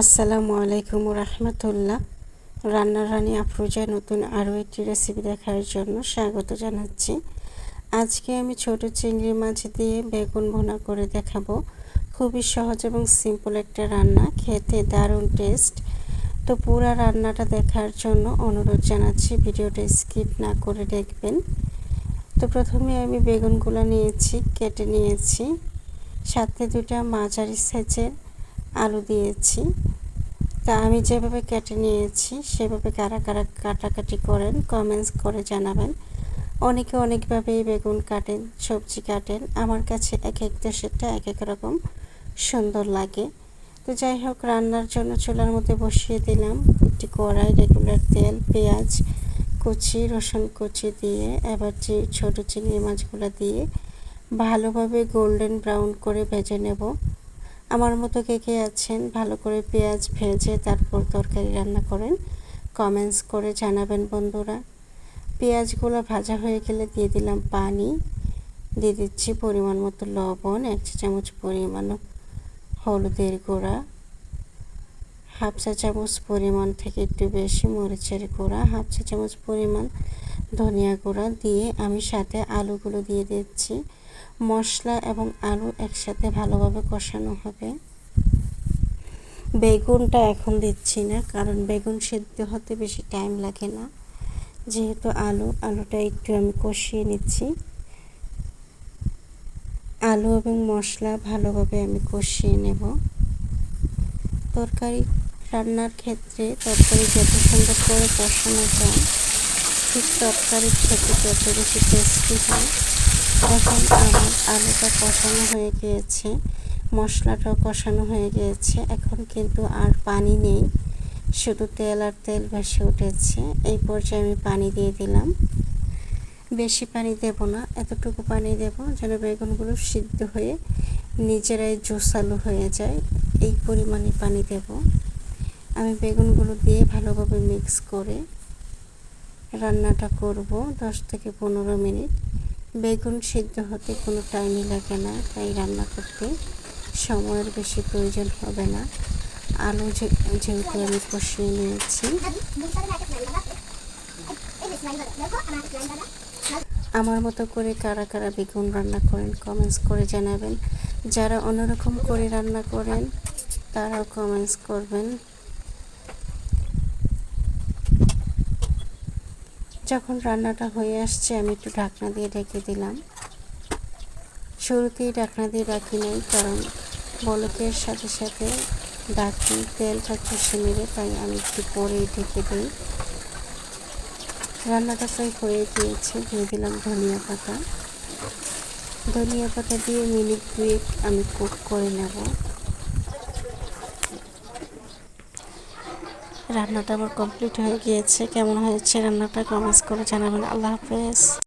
আসসালামু আলাইকুম রহমতুল্লাহ। রান্নার রানী আফরোজা নতুন আরও একটি রেসিপি দেখার জন্য স্বাগত জানাচ্ছি। আজকে আমি ছোট চিংড়ি মাছ দিয়ে বেগুন ভুনা করে দেখাবো। খুবই সহজ এবং সিম্পল একটা রান্না, খেতে দারুণ টেস্ট তো পুরো রান্নাটা দেখার জন্য অনুরোধ জানাচ্ছি, ভিডিওটা স্কিপ না করে দেখবেন। তো প্রথমে আমি বেগুনগুলো নিয়েছি, কেটে নিয়েছি। সাথে দুটা মাঝারি সাইজের আলু দিয়েছি। তা আমি যেভাবে কেটে নিয়েছি, সেভাবে কারা কারা কাটাকাটি করেন কমেন্টস করে জানাবেন। অনেকে অনেকভাবেই বেগুন কাটেন, সবজি কাটেন। আমার কাছে এক এক দেশেরটা এক এক রকম সুন্দর লাগে। তো যাই হোক, রান্নার জন্য চুলার মধ্যে বসিয়ে দিলাম। একটি কড়াই রেগুলার তেল, পেঁয়াজ কুচি, রসুন কুচি দিয়ে, এবার যে ছোটো চিংড়ি মাছগুলো দিয়ে ভালোভাবে গোল্ডেন ব্রাউন করে ভেজে নেব। আমার মতো কে কে আছেন? ভালো করে পেঁয়াজ ভেজে তারপর তরকারি রান্না করেন। কমেন্টস করে জানাবেন বন্ধুরা। পেঁয়াজগুলো ভাজা হয়ে গেলে দিয়ে দিলাম পানি। দিয়ে দিচ্ছি পরিমাণ মতো লবণ, এক চা চামচ পরিমাণ হলুদের গুঁড়া, হাফ চা চামচ পরিমাণ থেকে একটু বেশি মরিচের গুঁড়া, হাফ চা চামচ পরিমাণ ধনিয়া গুঁড়া দিয়ে আমি সাথে আলুগুলো দিয়ে দিচ্ছি। মশলা এবং আলু একসাথে ভালোভাবে কষানো হবে। বেগুনটা এখন দিচ্ছি না, কারণ বেগুন সেদ্ধ হতে বেশি টাইম লাগে না। যেহেতু আলু, আলুটা একটু আমি কষিয়ে নিচ্ছি। আলু এবং মশলা ভালোভাবে আমি কষিয়ে নেব। তরকারি রান্নার ক্ষেত্রে তরকারি যত সুন্দর করে কষানো যায়, ঠিক তরকারির খেতে যত বেশি টেস্টি হয়। এখন আমার আলুটা কষানো হয়ে গিয়েছে, মশলাটাও কষানো হয়ে গিয়েছে। এখন কিন্তু আর পানি নেই, শুধু তেল আর তেল ভেসে উঠেছে। এই পর্যায়ে আমি পানি দিয়ে দিলাম। বেশি পানি দেব না, এতটুকু পানি দেব যেন বেগুনগুলো সিদ্ধ হয়ে নিজেরাই জোসালো হয়ে যায়। এই পরিমাণে পানি দেব। আমি বেগুনগুলো দিয়ে ভালোভাবে মিক্স করে রান্নাটা করব দশ থেকে পনেরো মিনিট। বেগুন সিদ্ধ হতে কোনো টাইমই লাগে না, তাই রান্না করতে সময়ের বেশি প্রয়োজন হবে না। আলু যেহেতু আমি কষিয়ে নিয়েছি। আমার মতো করে কারা কারা বেগুন রান্না করেন কমেন্টস করে জানাবেন। যারা অন্যরকম করে রান্না করেন, তারাও কমেন্টস করবেন। যখন রান্নাটা হয়ে আসছে, আমি একটু ঢাকনা দিয়ে ঢেকে দিলাম। শুরুতেই ঢাকনা দিয়ে রাখি নাই, কারণ বলকের সাথে সাথে ডাকি তেলটা চুষে নেবে, তাই আমি একটু পরেই ঢেকে দিই। রান্নাটা প্রায় হয়ে গিয়েছে, দিয়ে দিলাম ধনিয়া পাতা। ধনিয়া পাতা দিয়ে মিনিট দুয়েক আমি কুক করে নেব। রান্নাটা আমার কমপ্লিট হয়ে গিয়েছে। কেমন হয়েছে রান্নাটা কমেন্টস করে জানাবেন। আল্লাহ হাফেজ।